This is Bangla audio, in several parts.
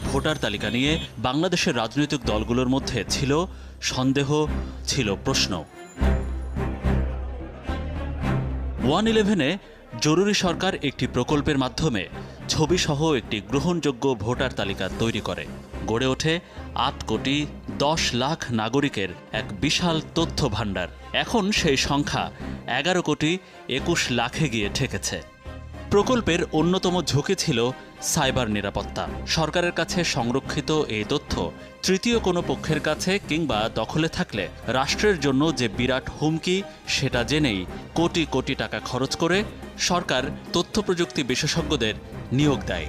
ভোটার তালিকা নিয়ে বাংলাদেশের রাজনৈতিক দলগুলোর মধ্যে ছিল সন্দেহ, ছিল প্রশ্ন। ওয়ান ইলেভেনে জরুরি সরকার একটি প্রকল্পের মাধ্যমে ছবিসহ একটি গ্রহণযোগ্য ভোটার তালিকা তৈরি করে। গড়ে ওঠে আট কোটি দশ লাখ নাগরিকের এক বিশাল তথ্য ভাণ্ডার এখন সেই সংখ্যা এগারো কোটি একুশ লাখে গিয়ে ঠেকেছে। প্রকল্পের অন্যতম ঝুঁকি ছিল সাইবার নিরাপত্তা। সরকারের কাছে সংরক্ষিত এই তথ্য তৃতীয় কোনো পক্ষের কাছে কিংবা দখলে থাকলে রাষ্ট্রের জন্য যে বিরাট হুমকি, সেটা জেনেই কোটি কোটি টাকা খরচ করে সরকার তথ্য প্রযুক্তি বিশেষজ্ঞদের নিয়োগ দেয়।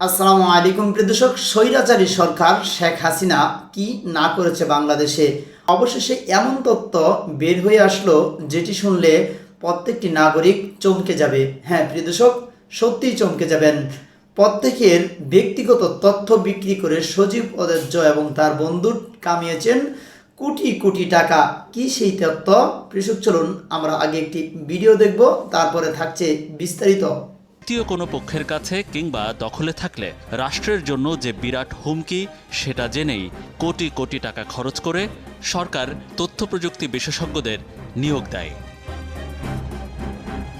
আসসালামু আলাইকুম প্রদর্শক স্বৈরাচারী সরকার শেখ হাসিনা কি না করেছে বাংলাদেশে? অবশেষে এমন তথ্য বের হয়ে আসলো যেটি শুনলে প্রত্যেকটি নাগরিক চমকে যাবে। হ্যাঁ প্রিয় দর্শক সত্যিই চমকে যাবেন। প্রত্যেকের ব্যক্তিগত তথ্য বিক্রি করে সজীব অদেজ্য এবং তার বন্ধু কামিয়েছেন কোটি কোটি টাকা। কি সেই তথ্য? কৃষক, চলুন আমরা আগে একটি ভিডিও দেখব, তারপরে থাকছে বিস্তারিত। তৃতীয় কোনো পক্ষের কাছে কিংবা দখলে থাকলে রাষ্ট্রের জন্য যে বিরাট হুমকি, সেটা জেনেই কোটি কোটি টাকা খরচ করে সরকার তথ্য প্রযুক্তি বিশেষজ্ঞদের নিয়োগ দেয়।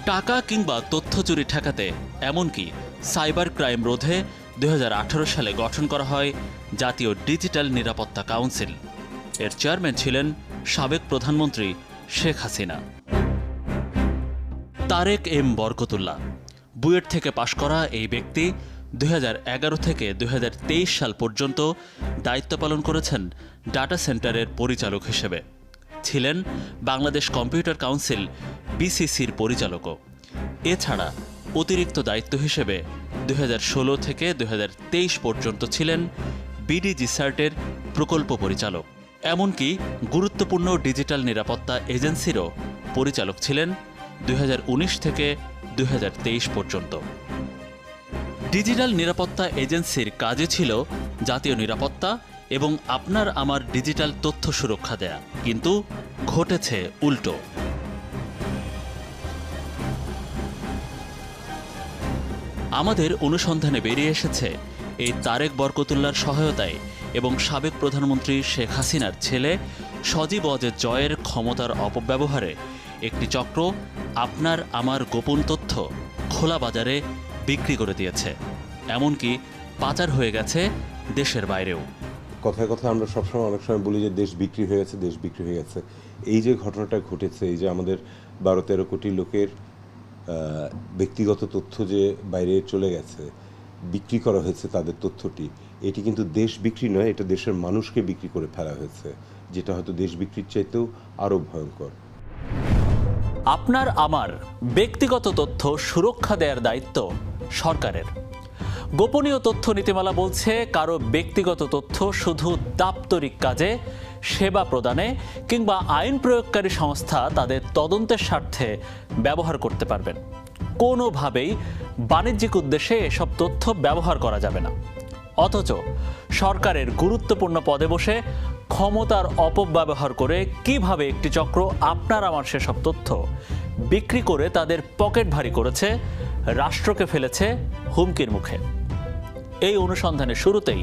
টাকা কিংবা তথ্য চুরি ঠেকাতে, এমনকি সাইবার ক্রাইম রোধে দু হাজার আঠারো সালে গঠন করা হয় জাতীয় ডিজিটাল নিরাপত্তা কাউন্সিল। এর চেয়ারম্যান ছিলেন সাবেক প্রধানমন্ত্রী শেখ হাসিনা। তারেক এম বরকতুল্লাহ, বুয়েট থেকে পাশ করা এই ব্যক্তি দুই থেকে দু হাজার তেইশ সাল পর্যন্ত দায়িত্ব পালন করেছেন ডাটা সেন্টারের পরিচালক হিসেবে। ছিলেন বাংলাদেশ কম্পিউটার কাউন্সিল বিসিসির পরিচালকও। এছাড়া অতিরিক্ত দায়িত্ব হিসেবে দু হাজার ষোলো থেকে দু হাজার তেইশ পর্যন্ত ছিলেন বিডিজি সার্টের প্রকল্প পরিচালক। এমনকি গুরুত্বপূর্ণ ডিজিটাল নিরাপত্তা এজেন্সিরও পরিচালক ছিলেন দু হাজার উনিশ থেকে দুই হাজার তেইশ পর্যন্ত। ডিজিটাল নিরাপত্তা এজেন্সির কাজে ছিল জাতীয় নিরাপত্তা এবং আপনার আমার ডিজিটাল তথ্য সুরক্ষা দেয়া। কিন্তু ঘটেছে উল্টো। আমাদের অনুসন্ধানে বেরিয়ে এসেছে এই তারেক বরকতুল্লার সহায়তায় এবং সাবেক প্রধানমন্ত্রী শেখ হাসিনার ছেলে সজীব অজের জয়ের ক্ষমতার অপব্যবহারে একটি চক্র আপনার আমার গোপন তথ্য খোলা বাজারে বিক্রি করে দিয়েছে। এমনকি পাচার হয়ে গেছে দেশের বাইরেও। কথায় কথায় আমরা সবসময় অনেক সময় বলি যে দেশ বিক্রি হয়ে গেছে দেশ বিক্রি হয়ে গেছে। এই যে ঘটনাটা ঘটেছে, এই যে আমাদের বারো তেরো কোটি লোকের ব্যক্তিগত তথ্য যে বাইরে চলে গেছে, বিক্রি করা হয়েছে তাদের তথ্যটি, এটি কিন্তু দেশ বিক্রি নয়, এটা দেশের মানুষকে বিক্রি করে ফেলা হয়েছে, যেটা হয়তো দেশ বিক্রির চাইতেও আরও ভয়ঙ্কর। আপনার, আমার ব্যক্তিগত তথ্য সুরক্ষা দেওয়ার দায়িত্ব সরকারের। গোপনীয় তথ্য নীতিমালা বলছে, কারও ব্যক্তিগত তথ্য শুধু দাপ্তরিক কাজে, সেবা প্রদানে কিংবা আইন প্রয়োগকারী সংস্থা তাদের তদন্তের স্বার্থে ব্যবহার করতে পারবেন। কোনোভাবেই বাণিজ্যিক উদ্দেশ্যে এসব তথ্য ব্যবহার করা যাবে না। অথচ সরকারের গুরুত্বপূর্ণ পদে বসে ক্ষমতার অপব্যবহার করে কীভাবে একটি চক্র আপনার আমার সেসব তথ্য বিক্রি করে তাদের পকেট ভারী করেছে, রাষ্ট্রকে ফেলেছে হুমকির মুখে। এই অনুসন্ধানের শুরুতেই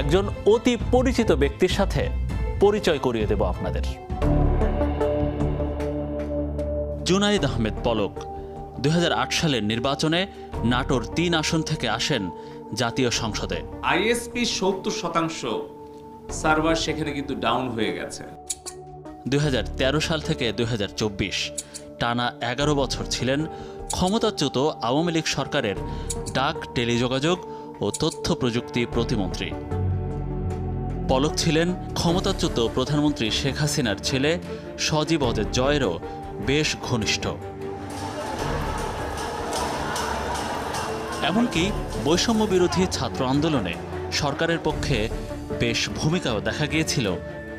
একজন অতি পরিচিত ব্যক্তির সাথে পরিচয় করিয়ে দেব আপনাদের। জুনাইদ আহমেদ পলক দুই সালের নির্বাচনে নাটোর তিন আসন থেকে আসেন জাতীয় সংসদে। আইএসপি সত্তর শতাংশ সার্ভার সেখানে কিন্তু ডাউন হয়ে গেছে। দুই হাজার তেরো সাল থেকে দুই হাজার চব্বিশ টানা এগারো বছর ছিলেন ক্ষমতাচ্যুত আওয়ামী লীগ সরকারের ডাক টেলিযোগাযোগ ও তথ্য প্রযুক্তি প্রতিমন্ত্রী। পলক ছিলেন ক্ষমতাচ্যুত প্রধানমন্ত্রী শেখ হাসিনার ছেলে সজীব অজের জয়েরও বেশ ঘনিষ্ঠ। এমনকি বৈষম্য বিরোধী ছাত্র আন্দোলনে সরকারের পক্ষে বেশ ভূমিকাও দেখা গিয়েছিল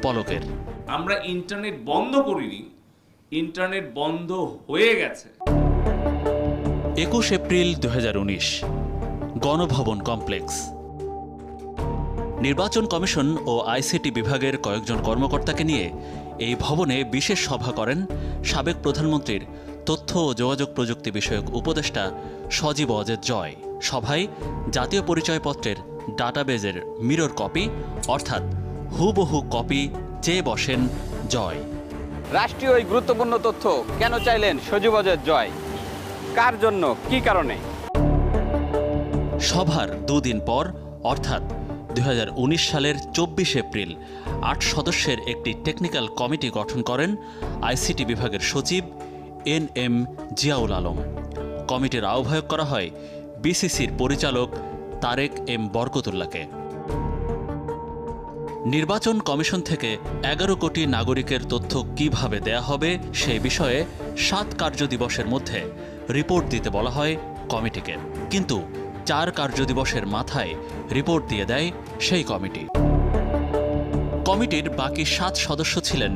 পলকের। আমরা ইন্টারনেট বন্ধ করিনি ইন্টারনেট বন্ধ হয়ে গেছে। একুশ এপ্রিল দু হাজার উনিশ। গণভবন কমপ্লেক্স। নির্বাচন কমিশন ও আইসিটি বিভাগের কয়েকজন কর্মকর্তাকে নিয়ে এই ভবনে বিশেষ সভা করেন সাবেক প্রধানমন্ত্রীর তথ্য ও যোগাযোগ প্রযুক্তি বিষয়ক উপদেষ্টা সজীব অজেদ জয়। সভায় জাতীয় পরিচয়পত্রের ডাটাবেজের মিরর কপি, অর্থাৎ হুবহু কপি চেয়ে বসেন জয়। রাষ্ট্রীয় গুরুত্বপূর্ণ তথ্য কেন চাইলেন সজীব অজয়ের জয়? কার জন্য? কি কারণে? সভার দুদিন পর, অর্থাৎ দু হাজার উনিশ সালের চব্বিশ এপ্রিল, আট সদস্যের একটি টেকনিক্যাল কমিটি গঠন করেন আইসিটি বিভাগের সচিব এন এম জিয়াউল আলম। কমিটির আহ্বায়ক করা হয় বিসিসির পরিচালক তারেক এম বরকতুল্লাকে। নির্বাচন কমিশন থেকে এগারো কোটি নাগরিকের তথ্য কীভাবে দেয়া হবে সেই বিষয়ে সাত কার্যদিবসের মধ্যে রিপোর্ট দিতে বলা হয় কমিটিকে। কিন্তু চার কার্যদিবসের মাথায় রিপোর্ট দিয়ে দেয় সেই কমিটি। কমিটির বাকি সাত সদস্য ছিলেন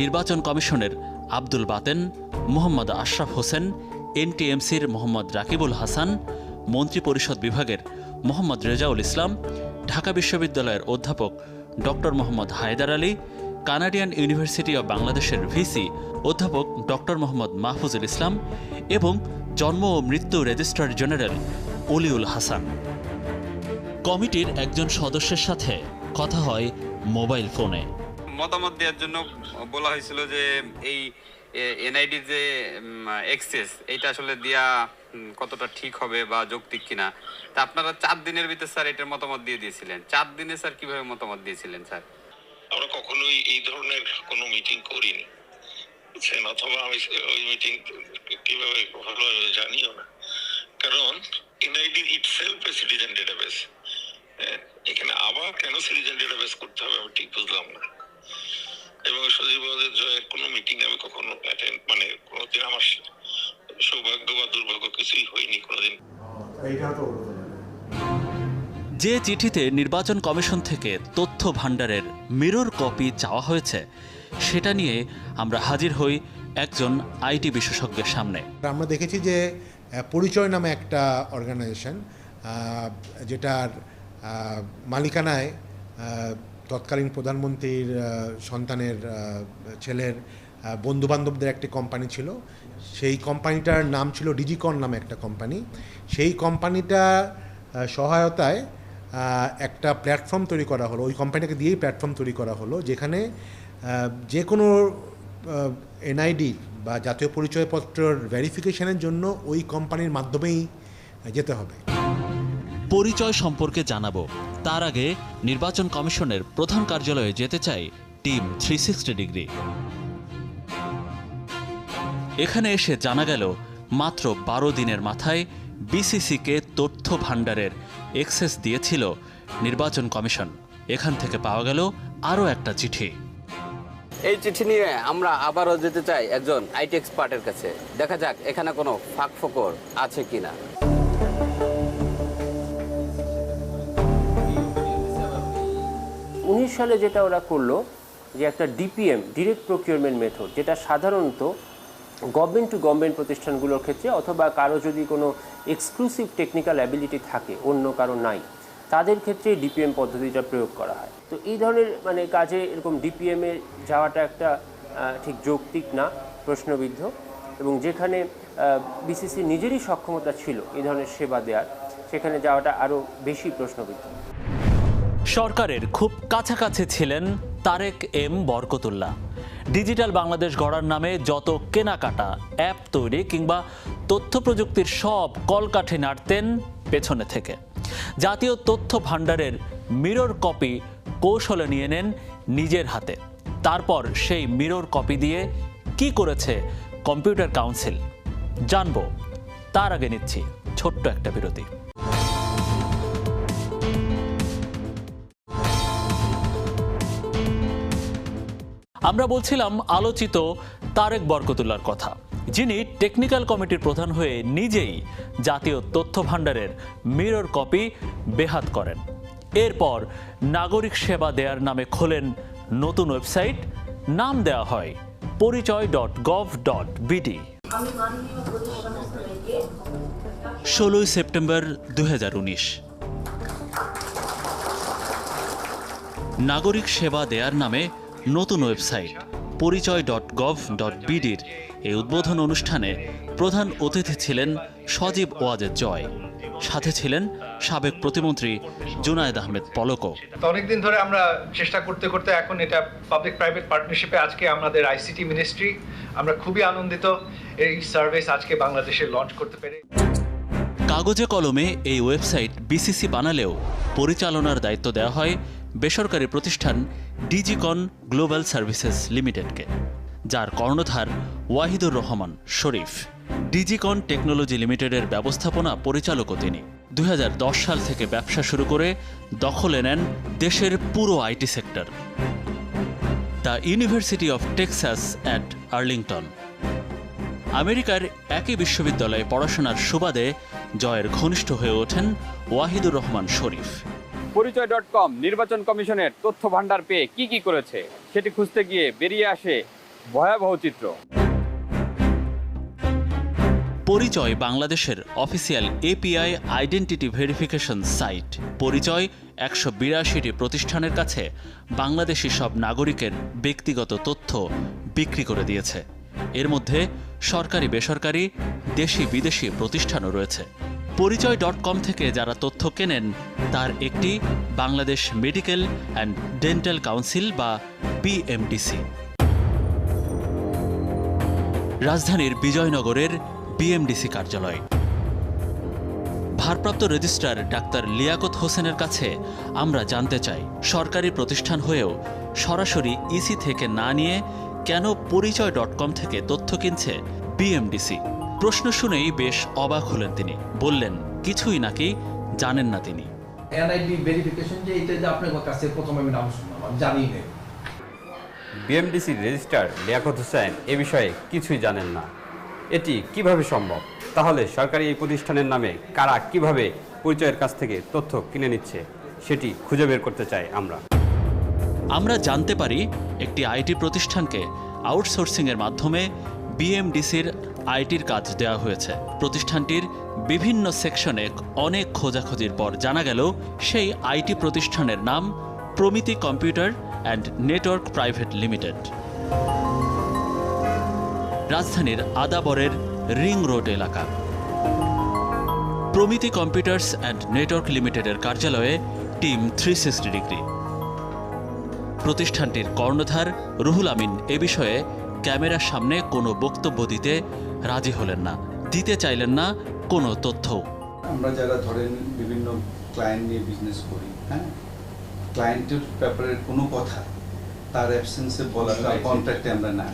নির্বাচন কমিশনের আব্দুল বাতেন, মোহাম্মদ আশরাফ হোসেন, এনটিএমসির মোহাম্মদ রাকিবুল হাসান, মন্ত্রিপরিষদ বিভাগের মোহাম্মদ রেজাউল ইসলাম, ঢাকা বিশ্ববিদ্যালয়ের অধ্যাপক doctor Mohammad Haider Ali, Canadian university of বাংলাদেশের ভিসি অধ্যাপক ডক্টর মোহাম্মদ মাহফুজুল ইসলাম এবং জন্ম ও মৃত্যু রেজিস্ট্রার জেনারেল অলিউল হাসান। কমিটির একজন সদস্যের সাথে কথা হয় মোবাইল ফোনে। মতামত দেওয়ার জন্য বলা হয়েছিল যে এই এনআইডির যে এক্সেস এটা আসলে দেয়া কতটা ঠিক হবে বা যৌক্তিক কিনা। তা আপনারা চার দিনের ভিতরে স্যার এটার মতামত দিয়ে দিয়েছিলেন। চার দিনে স্যার কীভাবে মতামত দিয়েছিলেন স্যার? আমরা কখনোই এই ধরনের কোনো মিটিং করিনি। বুঝছেন? অথবা আমি ওই মিটিং কীভাবে ভালোভাবে জানিও না। কারণ NID itself a citizen database এখানে আবার কেন সিটিজেন ডেটাবেস করতে হবে আমি ঠিক বুঝলাম না। এবং জয়ের কোনো মিটিং আমি কখনো অ্যাটেন্ড মানে কোনোদিন আমার সৌভাগ্য বা দুর্ভাগ্য কিছুই হয়নি কোনোদিন। যে চিঠিতে নির্বাচন কমিশন থেকে তথ্য ভাণ্ডারের মিরর কপি চাওয়া হয়েছে সেটা নিয়ে আমরা হাজির হই একজন আইটি বিশেষজ্ঞের সামনে। আমরা দেখেছি যে পরিচয় নামে একটা অর্গানাইজেশন যেটার মালিকানায় তৎকালীন প্রধানমন্ত্রীর সন্তানের ছেলের বন্ধু বান্ধবদের একটি কোম্পানি ছিল। সেই কোম্পানিটার নাম ছিল ডিজিকন নামে একটা কোম্পানি সেই কোম্পানিটা সহায়তায় একটা প্ল্যাটফর্ম তৈরি করা হলো। ওই কোম্পানিটাকে দিয়েই প্ল্যাটফর্ম তৈরি করা হলো, যেখানে যে কোনো এনআইডি বা জাতীয় পরিচয়পত্রের ভেরিফিকেশনের জন্য ওই কোম্পানির মাধ্যমেই যেতে হবে। পরিচয় সম্পর্কে জানাব। তার আগে নির্বাচন কমিশনের প্রধান কার্যালয়ে যেতে চাই টিম থ্রি সিক্সটি ডিগ্রি। এখানে এসে জানা গেল, মাত্র বারো দিনের মাথায় বিসিসিকে তথ্য ভাণ্ডারের এক্সেস দিয়েছিল নির্বাচন কমিশন। এখান থেকে পাওয়া গেল আরও একটা চিঠি। এই চিঠি নিয়ে আমরা আবারও যেতে চাই একজন আইটি এক্সপার্টের কাছে। দেখা যাক এখানে কোনো ফাঁক ফোকর আছে কিনা। উনিশ সালে যেটা ওরা করল, যে একটা ডিপিএম, ডিরেক্ট প্রকিউরমেন্ট মেথড, যেটা সাধারণত গভর্নমেন্ট টু গভর্নমেন্ট প্রতিষ্ঠানগুলোর ক্ষেত্রে অথবা কারও যদি কোনো এক্সক্লুসিভ টেকনিক্যাল অ্যাবিলিটি থাকে, অন্য কারও নাই, তাদের ক্ষেত্রে ডিপিএম পদ্ধতিটা প্রয়োগ করা হয়। তো এই ধরনের মানে কাজে এরকম ডিপিএমে যাওয়াটা একটা ঠিক যৌক্তিক না, প্রশ্নবিদ্ধ। এবং যেখানে বিসিসি নিজেরই সক্ষমতা ছিল এই ধরনের সেবা দেওয়ার সেখানে যাওয়াটা আরও বেশি প্রশ্নবিদ্ধ। সরকারের খুব কাছাকাছি ছিলেন তারেক এম বরকতুল্লাহ। ডিজিটাল বাংলাদেশ গড়ার নামে যত কেনাকাটা, অ্যাপ তৈরি কিংবা তথ্য প্রযুক্তির সব কলকাঠি নাড়তেন পেছনে থেকে। জাতীয় তথ্য ভাণ্ডারের মিরর কপি কৌশলে নিয়ে নেন নিজের হাতে। তারপর সেই মিরর কপি দিয়ে কি করেছে কম্পিউটার কাউন্সিল। জানব, তার আগে নিচ্ছি ছোট্ট একটা বিরতি। আমরা বলছিলাম আলোচিত তারেক বরকতুল্লার কথা। যিনি টেকনিক্যাল কমিটির প্রধান হয়ে নিজেই জাতীয় তথ্য ভাণ্ডারের মিরর কপি বেহাত করেন। এরপর নাগরিক সেবা দেয়ার নামে খোলেন নতুন ওয়েবসাইট, নাম দেওয়া হয় Porichoy dot gov dot BD. ষোলোই সেপ্টেম্বর দু হাজার উনিশ। নাগরিক সেবা দেয়ার নামে নতুন ওয়েবসাইট, পরিচয় ডট গভ ডট বিডির এই উদ্বোধন অনুষ্ঠানে প্রধান অতিথি ছিলেন সজীব ওয়াজেদ জয়। সাথে ছিলেন সাবেক প্রতিমন্ত্রী জুনায়েদ আহমেদ পলকও। অনেকদিন ধরে আমরা চেষ্টা করতে করতে এখন এটা পাবলিক প্রাইভেট পার্টনারশিপে আজকে আমাদের আইসিটি মিনিস্ট্রি আমরা খুবই আনন্দিত এই সার্ভিস আজকে বাংলাদেশে লঞ্চ করতে পেরে। কাগজে কলমে এই ওয়েবসাইট বিসিসি বানালেও পরিচালনার দায়িত্ব দেওয়া হয় বেসরকারি প্রতিষ্ঠান ডিজিকন গ্লোবাল সার্ভিসেস লিমিটেডকে যার কর্ণধার ওয়াহিদুর রহমান শরীফ। ডিজিকন টেকনোলজি লিমিটেডের ব্যবস্থাপনা পরিচালকও তিনি। দুই সাল থেকে ব্যবসা শুরু করে দখলে নেন দেশের পুরো IT sector. The university of Texas at Arlington. আমেরিকার একই বিশ্ববিদ্যালয়ে পড়াশোনার সুবাদে জয়ের ঘনিষ্ঠ হয়ে ওঠেন ওয়াহিদুর রহমান শরীফ। পরিচয় ডট কম, নির্বাচন কমিশনের তথ্য ভান্ডার পেয়ে কি কি করেছে, সেটি খুঁজতে গিয়ে বেরিয়ে আসে ভয়াবহ চিত্র। পরিচয় বাংলাদেশের official API identity verification site. Porichoy একশো বিরাশিটি প্রতিষ্ঠানের কাছে বাংলাদেশি সব নাগরিকের ব্যক্তিগত তথ্য বিক্রি করে দিয়েছে। এর মধ্যে সরকারি, বেসরকারি, দেশি, বিদেশি প্রতিষ্ঠানও রয়েছে। পরিচয় ডট কম থেকে যারা তথ্য কেনেন, তার একটি Bangladesh medical and dental council বা বিএমডিসি রাজধানীর বিজয়নগরের বিএমডিসি কার্যালয়। ভারপ্রাপ্ত রেজিস্ট্রার ডাক্তার লিয়াকত হোসেনের কাছে আমরা জানতে চাই, সরকারি প্রতিষ্ঠান হয়েও সরাসরি ইসি থেকে না নিয়ে কেন পরিচয় ডট কম থেকে তথ্য কিনছে বিএমডিসি? প্রশ্ন শুনেই বেশ অবাক হলেন তিনি। বললেন, কিছুই নাকি জানেন না তিনি। এনআইডি ভেরিফিকেশন যে এটা যে আপনার কাছে প্রথম আমি নাম শুনলাম জানি না বিএমডিসির রেজিস্ট্রার লিয়াকত হোসেন, এ বিষয়ে কিছুই জানেন না। এটি কীভাবে সম্ভব? তাহলে সরকারি এই প্রতিষ্ঠানের নামে কারা কীভাবে পরিচয়ের কাছ থেকে তথ্য কিনে নিচ্ছে, সেটি খুঁজে বের করতে চাই আমরা। আমরা জানতে পারি একটি আইটি প্রতিষ্ঠানকে আউটসোর্সিংয়ের মাধ্যমে বিএমডিসির আইটির কাজ দেওয়া হয়েছে। প্রতিষ্ঠানটির বিভিন্ন সেকশনে অনেক খোঁজাখুঁজির পর জানা গেল, সেই আইটি প্রতিষ্ঠানের নাম Promiti computer and network private limited. রাজধানীর আদাবরের রিং রোড এলাকা। প্রমিতি কম্পিউটার্স অ্যান্ড নেটওয়ার্ক লিমিটেডের কার্যালয়ে টিম থ্রি সিক্সটি ডিগ্রি। প্রতিষ্ঠানটির কর্ণধার রুহুল আমিন এ বিষয়ে ক্যামেরার সামনে কোনো বক্তব্য দিতে রাজি হলেন না, দিতে চাইলেন না কোনো তথ্য আমরা যারা ধরেন বিভিন্ন ক্লায়েন্ট নিয়ে বিজনেস করি হ্যাঁ? ক্লায়েন্টের ব্যাপারে কোনো কথা তার অ্যাবসেন্সে বলাটা কন্ট্রাক্টে আমরা না।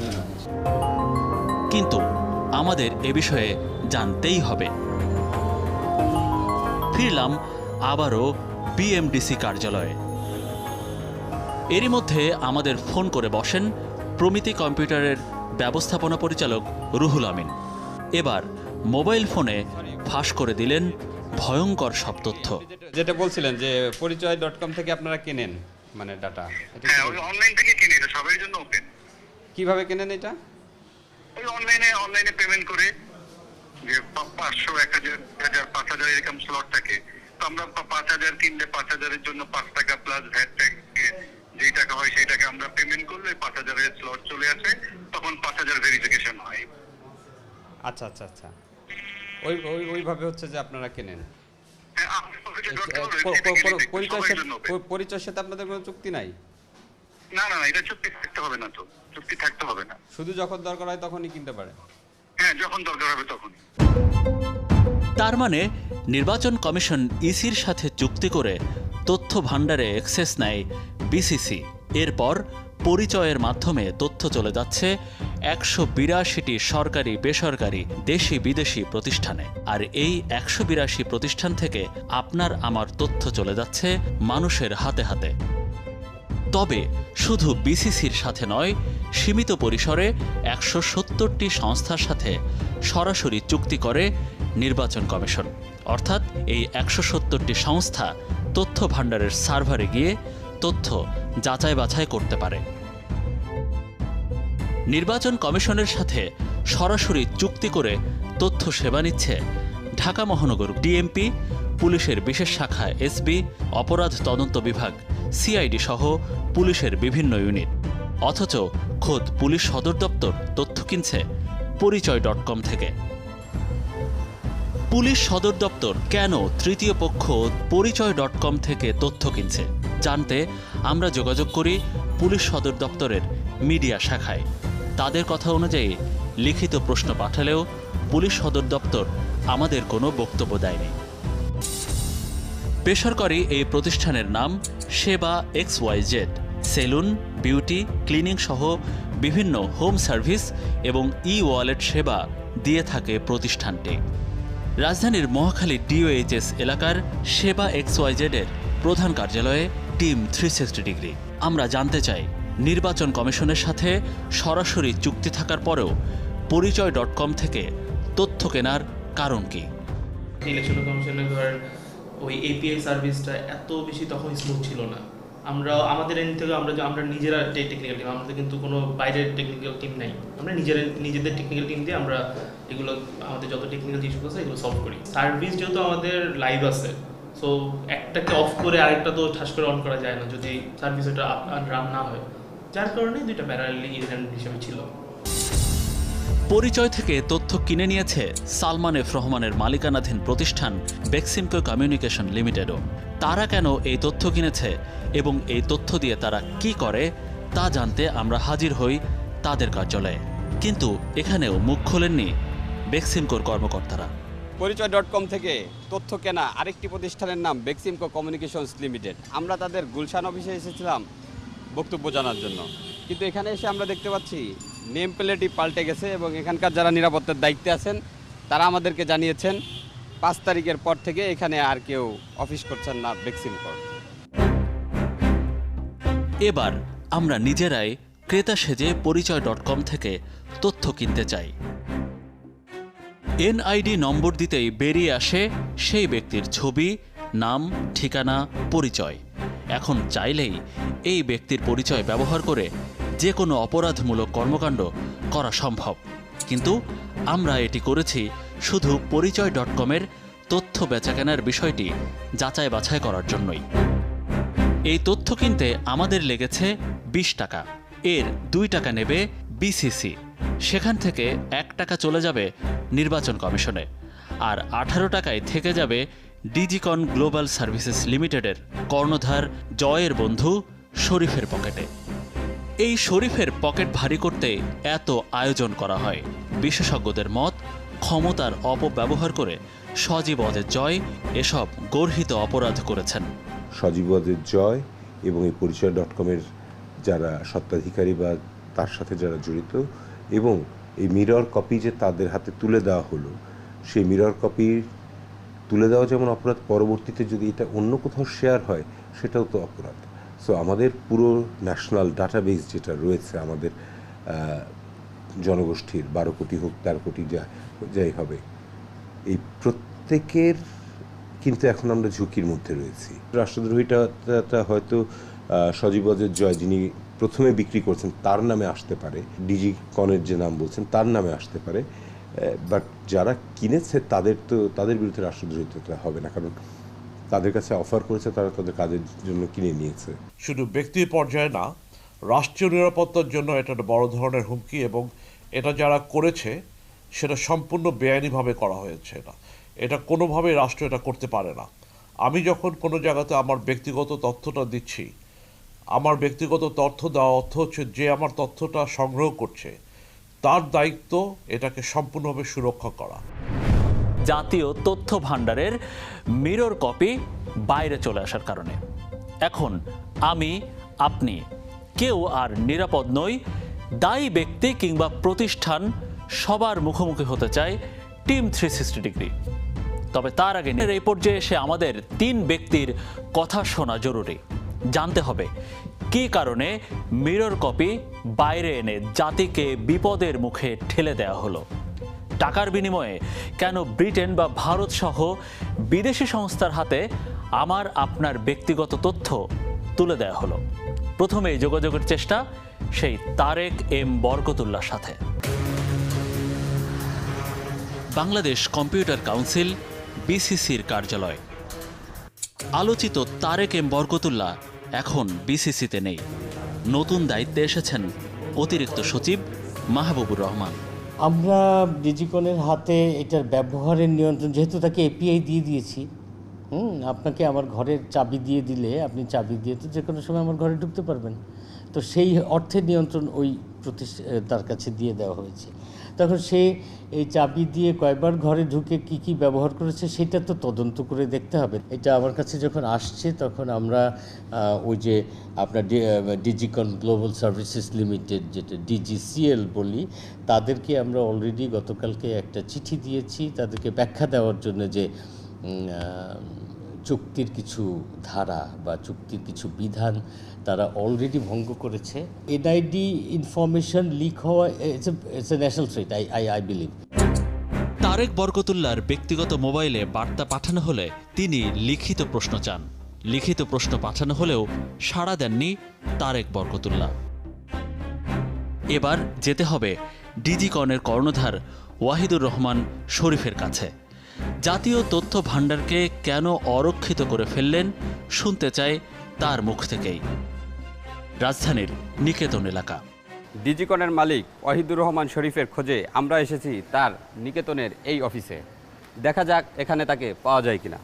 কিন্তু আমাদের এ বিষয়ে জানতেই হবে। ফিরলাম আবারও বিএমডিসি কার্যালয়ে। এরই মধ্যে আমাদের ফোন করে বসেন প্রমিতি কম্পিউটারের ব্যবস্থাপনা পরিচালক রুহুল আমিন। এবার মোবাইল ফোনে ফাঁস করে দিলেন ভয়ঙ্কর সব তথ্য। যেটা বলছিলেন যে পরিচয় ডট কম থেকে আপনারা কেনেন মানে ডাটা হ্যাঁ ওই অনলাইন থেকে কিনি এটা সবার জন্য ওপেন কীভাবে কেনেন এটা? ওই অনলাইনে অনলাইনে পেমেন্ট করে যে পাঁচশো এক হাজার এক হাজার পাঁচ হাজার এরকম স্লট থাকে। তো আমরা পাঁচ হাজার কিনলে পাঁচ হাজারের জন্য পাঁচ টাকা প্লাস ভ্যাট ট্যাক্স যেই টাকা হয় সেই টাকা আমরা পেমেন্ট করলে পাঁচ হাজারের স্লট চলে আসে তখন পাঁচ হাজার ভেরিফিকেশন হয়। আচ্ছা আচ্ছা আচ্ছা। ওই ওই ওইভাবে হচ্ছে যে আপনারা কেনেন। হ্যাঁ, পরিচয়ের সাথে পরিচয়ের আপনাদের কোনো চুক্তি নাই? না না না এটা চুক্তি থাকতে হবে না তো। চুক্তি থাকতে হবে না। শুধু যখন দরকার হয় তখনই কিনতে পারে? হ্যাঁ যখন দরকার হবে তখন তার মানে নির্বাচন কমিশন ইসির সাথে চুক্তি করে তথ্য ভাণ্ডারে অ্যাক্সেস নেয় বিসিসি। এরপর পরিচয়ের মাধ্যমে তথ্য চলে যাচ্ছে একশো বিরাশিটি সরকারি, বেসরকারি দেশি বিদেশি প্রতিষ্ঠানে। আর এই একশো বিরাশি প্রতিষ্ঠান থেকে আপনার আমার তথ্য চলে যাচ্ছে মানুষের হাতে হাতে। তবে শুধু বিসিসির সাথে নয়, সীমিত পরিসরে একশো সত্তরটি সংস্থার সাথে সরাসরি চুক্তি করে নির্বাচন কমিশন। অর্থাৎ এই একশো সত্তরটি সংস্থা তথ্য ভাণ্ডারের সার্ভারে গিয়ে তথ্য যাচাই বাছাই করতে পারে। নির্বাচন কমিশনের সাথে সরাসরি চুক্তি করে তথ্য সেবা নিচ্ছে ঢাকা মহানগর ডিএমপি, পুলিশের বিশেষ শাখা এসবি অপরাধ তদন্ত বিভাগ, সিআইডি সহ পুলিশের বিভিন্ন ইউনিট। অথচ খোদ পুলিশ সদর দপ্তর তথ্য কিনছে পরিচয় ডট কম থেকে। পুলিশ সদর দপ্তর কেন তৃতীয় পক্ষ পরিচয় ডট কম থেকে তথ্য কিনছে? জানতে আমরা যোগাযোগ করি পুলিশ সদর দপ্তরের মিডিয়া শাখায়। তাদের কথা অনুযায়ী লিখিত প্রশ্ন পাঠালেও পুলিশ সদর দপ্তর আমাদের কোনো বক্তব্য দেয়নি। বেসরকারি এই প্রতিষ্ঠানের নাম Sheba X Y Z, salon, beauty, cleaning সহ বিভিন্ন হোম সার্ভিস এবং ই ওয়ালেট সেবা দিয়ে থাকে প্রতিষ্ঠানটি। রাজধানীর মহাখালী ডিওএইচএস এলাকার সেবা এক্স ওয়াই জেডের প্রধান কার্যালয়ে টিম থ্রি সিক্সটি ডিগ্রি আমরা জানতে চাই নির্বাচন কমিশনের সাথে সরাসরি চুক্তি থাকার পরেও পরিচয় ডট কম থেকে তথ্য কেনার কারণ কী? ইলেকশন কমিশনে ধরেন ওই এপিআই সার্ভিসটা এত বেশি তখন স্মুথ ছিল না। আমরা, আমাদের এন্ড থেকে আমরা আমরা নিজেরা টেকনিক্যাল টিম আমাদের কিন্তু কোনো বাইরের টেকনিক্যাল টিম নাই। আমরা নিজেরা, নিজেদের টেকনিক্যাল টিম দিয়ে আমরা এগুলো, আমাদের যত টেকনিক্যাল ইস্যু আছে এগুলো সলভ করি। সার্ভিস যেহেতু আমাদের লাইভ আছে সো একটাকে অফ করে আরেকটা তো ঠাস করে অন করা যায় না, যদি সার্ভিস আপ রান না হয়। যার কারণে দুইটা প্যারালি ইভেন্ট হিসেবে ছিল। পরিচয় থেকে তথ্য কিনে নিয়েছে সালমান এফ রহমানের মালিকানাধীন প্রতিষ্ঠান বেক্সিমকো কমিউনিকেশন লিমিটেডও। তারা কেন এই তথ্য কিনেছে এবং এই তথ্য দিয়ে তারা কি করে তা জানতে আমরা হাজির হই তাদের কার্যালয়ে। কিন্তু এখানেও মুখ খোলেননি বেক্সিমকোর কর্মকর্তারা। পরিচয় ডট কম থেকে তথ্য কেনা আরেকটি প্রতিষ্ঠানের নাম বেক্সিমকো কমিউনিকেশনস লিমিটেড। আমরা তাদের গুলশান অফিসে এসেছিলাম। বক্তব্য জানার জন্য। কিন্তু এখানে এসে আমরা দেখতে পাচ্ছি, নেম প্লেটই পাল্টে গেছে এবং এখানকার যারা নিরাপত্তার দায়িত্বে আছেন, তারা আমাদেরকে জানিয়েছেন, পাঁচ তারিখের পর থেকে এখানে আর কেউ অফিস করছেন না বেক্সিমকোর এবার আমরা নিজেরাই ক্রেতা সেজে পরিচয় ডট কম থেকে তথ্য কিনতে চাই। এনআইডি নম্বর দিতেই বেরিয়ে আসে সেই ব্যক্তির ছবি, নাম, ঠিকানা, পরিচয়। এখন চাইলেই এই ব্যক্তির পরিচয় ব্যবহার করে যে কোনো অপরাধমূলক কর্মকাণ্ড করা সম্ভব। কিন্তু আমরা এটি করেছি শুধু পরিচয় ডট কমের তথ্য বেচাকেনার বিষয়টি যাচাই বাছাই করার জন্যই। এই তথ্য কিনতে আমাদের লেগেছে বিশ টাকা। এর দুই টাকা নেবে বিসিসি সেখান থেকে এক টাকা চলে যাবে নির্বাচন কমিশনে। আর আঠারো টাকায় থেকে যাবে ডিজিকন গ্লোবাল সার্ভিসেস লিমিটেডের কর্ণধার জয়ের বন্ধু শরীফের পকেটে। এই শরীফের পকেট ভারী করতে এত আয়োজন করা হয়। বিশেষজ্ঞদের মত, ক্ষমতার অপব্যবহার করে সজীব অদের জয় এসব গর্হিত অপরাধ করেছেন। সজীবদের জয় এবং এই পরিচয় ডট কমের যারা সত্ত্বাধিকারী বা তার সাথে যারা জড়িত এবং এই মিরর কপি যে তাদের হাতে তুলে দেওয়া হলো, সেই মিরর কপি তুলে দেওয়া যেমন অপরাধ, পরবর্তীতে যদি এটা অন্য কোথাও শেয়ার হয়, সেটাও তো অপরাধ। সো আমাদের পুরো ন্যাশনাল ডাটাবেস যেটা রয়েছে, আমাদের জনগোষ্ঠীর, বারো কোটি হোক, তেরো কোটি যা, যাই হবে, এই প্রত্যেকের কিন্তু এখন আমরা ঝুঁকির মধ্যে রয়েছি। রাষ্ট্রদ্রোহীটা হয়তো সজীব জয়, যিনি প্রথমে বিক্রি করছেন, তার নামে আসতে পারে। ডিজি কনের যে নাম বলছেন, তার নামে আসতে পারে। বাট যারা কিনেছে তাদের তো, তাদের বিরুদ্ধে রাষ্ট্রদ্রোহিতা হবে না, কারণ তাদের কাছে অফার করেছে, তারা তাদের কাজের জন্য কিনে নিয়েছে। শুধু ব্যক্তি পর্যায়ে না, রাষ্ট্রীয় নিরাপত্তার জন্য এটা বড় ধরনের হুমকি এবং এটা যারা করেছে, সেটা সম্পূর্ণ বেআইনিভাবে করা হয়েছে এটা। এটা কোনোভাবেই রাষ্ট্র এটা করতে পারে না। আমি যখন কোনো জায়গাতে আমার ব্যক্তিগত তথ্যটা দিচ্ছি, আমার ব্যক্তিগত তথ্য দেওয়া অর্থ হচ্ছে যে আমার তথ্যটা সংগ্রহ করছে তার দায়িত্ব এটাকে সম্পূর্ণভাবে সুরক্ষা করা। জাতীয় তথ্য ভাণ্ডারের মিরর কপি বাইরে চলে আসার কারণে। এখন আমি, আপনি, কেউ আর নিরাপদ নই, দায়ী ব্যক্তি কিংবা প্রতিষ্ঠান সবার মুখোমুখি হতে চায় টিম থ্রি সিক্সটি ডিগ্রি। তবে তার আগে এই পর্যায়ে এসে আমাদের তিন ব্যক্তির কথা শোনা জরুরি। জানতে হবে কী কারণে মিরর কপি বাইরে এনে জাতিকে বিপদের মুখে ঠেলে দেওয়া হলো? টাকার বিনিময়ে কেন ব্রিটেন বা ভারত সহ বিদেশি সংস্থার হাতে আমার আপনার ব্যক্তিগত তথ্য তুলে দেওয়া হলো? প্রথমে যোগাযোগের চেষ্টা সেই তারেক এম বরকতুল্লার সাথে। বাংলাদেশ কম্পিউটার কাউন্সিল বিসিসির কার্যালয়। আলোচিত তারেক এম বরকতুল্লাহ এখন বিসিসিতে নেই। নতুন দায়িত্বে এসেছেন অতিরিক্ত সচিব মাহবুবুর রহমান। আমরা ডিজিকনের হাতে এটার ব্যবহারের নিয়ন্ত্রণ, যেহেতু তাকে এপিআই দিয়ে দিয়েছি, হুম, আপনাকে আমার ঘরের চাবি দিয়ে দিলে, আপনি চাবি দিয়ে তো যে কোনো সময় আমার ঘরে ঢুকতে পারবেন। তো সেই অর্থের নিয়ন্ত্রণ ওই প্রতিষ্ঠা তার কাছে দিয়ে দেওয়া হয়েছে। তখন সে এই চাবি দিয়ে কয়বার ঘরে ঢুকে কি কি ব্যবহার করেছে, সেটা তো তদন্ত করে দেখতে হবে। এটা আমার কাছে যখন আসছে, তখন আমরা ওই যে আপনার ডিজিকন গ্লোবাল সার্ভিসেস লিমিটেড, যেটা ডিজিসিএল বলি, তাদেরকে আমরা অলরেডি গতকালকে একটা চিঠি দিয়েছি। তাদেরকে ব্যাখ্যা দেওয়ার জন্য যে চুক্তির কিছু ধারা বা চুক্তির কিছু বিধান তারা অলরেডি ভঙ্গ করেছে। এনআইডি ইনফরমেশন লিক হওয়া it's a national threat I I I believe Tarek বরকতুল্লার ব্যক্তিগত মোবাইলে বার্তা পাঠানো হলে তিনি লিখিত প্রশ্ন চান। লিখিত প্রশ্ন পাঠানো হলেও সাড়া দেননি তারেক বরকতুল্লাহ। এবার যেতে হবে ডিজিকনের কর্ণধার ওয়াহিদুর রহমান শরীফের কাছে। জাতীয় তথ্য ভাণ্ডারকে কেন অরক্ষিত করে ফেললেন শুনতে চাই তার মুখ থেকেই। রাজধানীর নিকেতন এলাকা। ডিজিকনের মালিক ওয়াহিদুর রহমান শরীফের খোঁজে আমরা এসেছি তার নিকেতনের এই অফিসে। দেখা যাক এখানে তাকে পাওয়া যায় কিনা।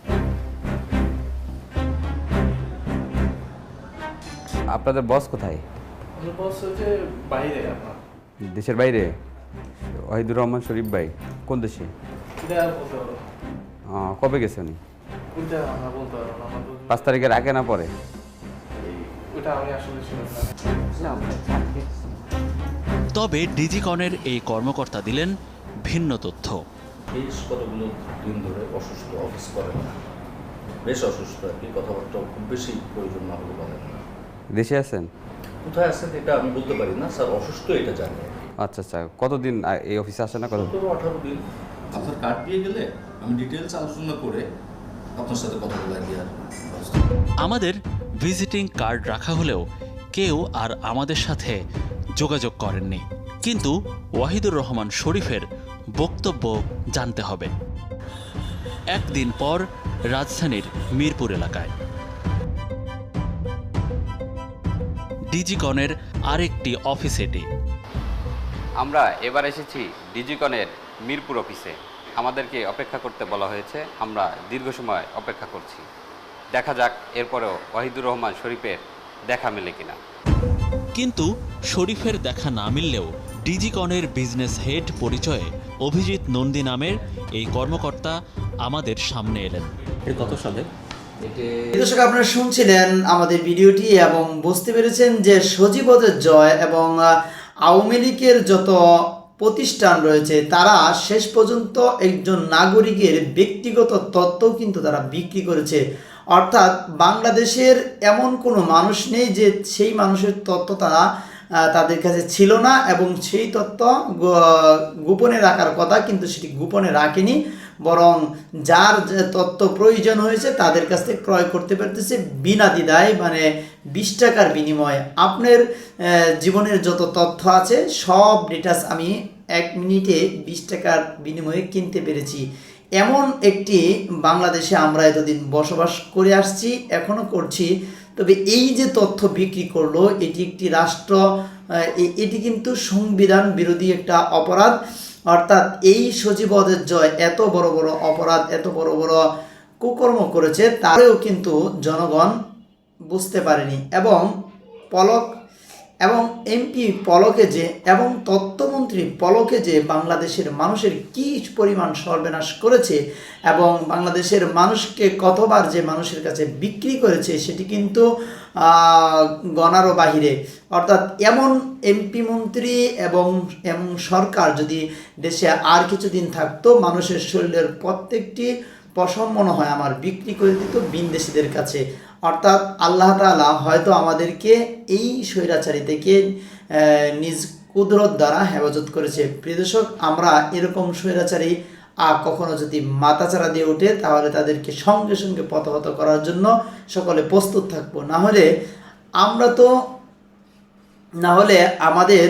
আপনাদের বস কোথায়? দেশের বাইরে? ওয়াহিদুর রহমান শরীফ ভাই কোন দেশে? কবে গেছে উনি? ওইটা আমরা বলতে পারব না আমার তো- পাঁচ তারিখের আগে না পরে? তবে ডিজিকনের এই কর্মকর্তা দিলেন ভিন্ন তথ্য। বেশ কতগুলো দিন ধরে অসুস্থ অফিস করেন না। বেশ অসুস্থ আর কি কথাবার্তা খুব বেশি প্রয়োজন না হলে বলেন না। দেশে আছেন? কোথায় আছেন এটা আমি বলতে পারি না স্যার অসুস্থ এটা জানি। আচ্ছা আচ্ছা কতদিন এই অফিসে আসে না কত আঠারো দিন। আপনার কার্ড দিয়ে গেলে? আমি ডিটেলস আলোচনা করে আপনার সাথে কথা বলা আর আমাদের ভিজিটিং কার্ড রাখা হলেও কেউ আর আমাদের সাথে যোগাযোগ করেননি। কিন্তু ওয়াহিদুর রহমান শরীফের বক্তব্য জানতে হবে। একদিন পর রাজধানীর মিরপুর এলাকায়। ডিজিকনের আরেকটি অফিস এটি। আমরা এবার এসেছি ডিজিকনের মিরপুর অফিসে আমাদেরকে অপেক্ষা করতে বলা হয়েছে আমরা দীর্ঘ সময় অপেক্ষা করছি। দেখা যাক এরপরেও ওয়াহিদুর রহমান শরীফের দেখা মেলে কিনা। কিন্তু শরীফের দেখা না মিললেও ডিজিকনের বিজনেস হেড পরিচয়ে অভিজিৎ নন্দী নামের এই কর্মকর্তা আমাদের সামনে এলেন। কত সালে দর্শক আপনারা শুনছিলেন আমাদের ভিডিওটি এবং বুঝতে পেরেছেন যে সজীবদের জয় এবং আওয়ামী লীগের যত প্রতিষ্ঠান রয়েছে, তারা শেষ পর্যন্ত একজন নাগরিকের ব্যক্তিগত তথ্য কিন্তু তারা বিক্রি করেছে। অর্থাৎ বাংলাদেশের এমন কোনো মানুষ নেই যে সেই মানুষের তথ্য তারা তাদের কাছে ছিল না এবং সেই তথ্য গোপনে রাখার কথা কিন্তু সেটি গোপনে রাখেনি। বরং যার তথ্য প্রয়োজন হয়েছে, তাদের কাছ থেকে ক্রয় করতে পারতেছে বিনা দ্বিধায় মানে বিশ টাকার বিনিময়ে। আপনার জীবনের যত তথ্য আছে, সব ডিটেলস আমি এক মিনিটে বিশ টাকার বিনিময়ে কিনতে পেরেছি। এমন একটি বাংলাদেশে আমরা এতদিন বসবাস করে আসছি এখনও করছি। তবে এই যে তথ্য বিক্রি করল, এটি একটি রাষ্ট্র এটি কিন্তু সংবিধান বিরোধী একটা অপরাধ। অর্থাৎ এই সজীবদের জয় এত বড় বড় অপরাধ, এত বড় বড় কুকর্ম করেছে তারেও কিন্তু জনগণ বুঝতে পারেনি। এবং পলক এবং এমপি পলকে যে এবং তত্ত্বমন্ত্রী পলকে যে বাংলাদেশের মানুষের কি পরিমাণ সর্বনাশ করেছে এবং বাংলাদেশের মানুষকে কতবার যে মানুষের কাছে বিক্রি করেছে সেটি কিন্তু গণারও বাহিরে। অর্থাৎ এমন এমপি মন্ত্রী এবং এমন সরকার যদি দেশে আর কিছুদিন থাকতো, মানুষের শরীরের প্রত্যেকটি পশম মনে হয় আমার বিক্রি করে দিত বিনদেশিদের কাছে। অর্থাৎ আল্লাহ তাআলা হয়তো আমাদেরকে এই স্বৈরাচারী থেকে নিজ কুদরত দ্বারা হেফাজত করেছে। প্রিয় দর্শক, আমরা এরকম স্বৈরাচারী আর কখনো যদি মাথাচাড়া দিয়ে ওঠে তাহলে তাদেরকে সঙ্গে সঙ্গে পথহত করার জন্য সকলে প্রস্তুত থাকব। না হলে আমরা তো, না হলে আমাদের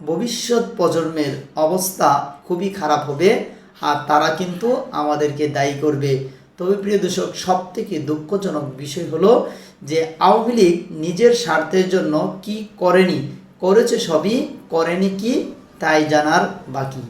ভবিষ্যৎ প্রজন্মের অবস্থা খুবই খারাপ হবে, আর তারা কিন্তু আমাদেরকে দায়ী করবে। তবে প্রিয় দর্শক সব থেকে দুঃখজনক বিষয় হলো যে আওয়ামী লীগ নিজের স্বার্থের জন্য কি করেনি? করেছে সবই, করেনি কি? তাই জানার বাকি।